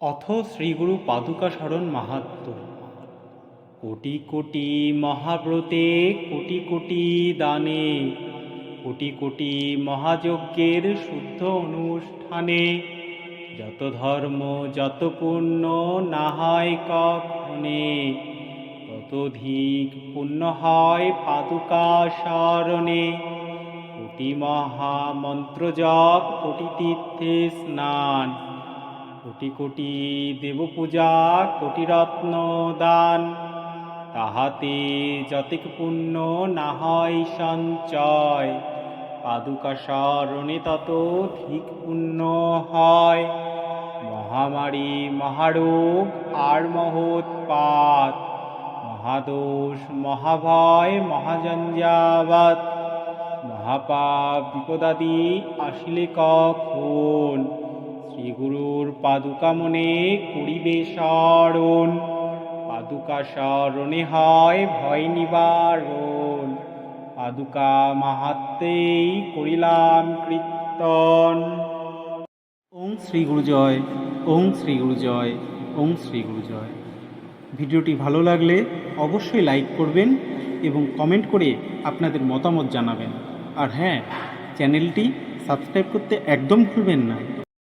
অথ শ্রীগুরু পাদুকা শরণ মাহাত্ম। কোটি কোটি মহাব্রতে, কোটি কোটি দানে, কোটি কোটি মহাযজ্ঞের শুদ্ধ অনুষ্ঠানে, যত ধর্ম, যত পুণ্য না হয় কখনে ততধিক পুণ্য হয় পাদুকা স্মরণে কোটি মহামন্ত্র জপ কোটি তীর্থে স্নান কোটি কোটি দেবপূজা কোটি রত্ন দান। তাহাতে যতিক পুণ্য না হয় সঞ্চয় পাদুকা স্মরণে তত ধিক পুণ্য হয়। মহামারী মহারোগ আর মহোৎপাত মহাদোষ মহাভয় মহাজঞ্জাবাত। মহাপাপ বিপদাদি আসিলে কখন? পাদুকা মনে করিবে স্মরণ পাদুকা স্মরণে হয় ভয় নিবারণ। পাদুকা মাহাত্মেই করিলাম কীর্তন। ওং শ্রী গুরু জয় ওং শ্রী গুরু জয় ওং শ্রী গুরু জয় ভিডিওটি ভালো লাগলে অবশ্যই লাইক করবেন এবং কমেন্ট করে আপনাদের মতামত জানাবেন। আর হ্যাঁ চ্যানেলটি সাবস্ক্রাইব করতে একদম ভুলবেন না।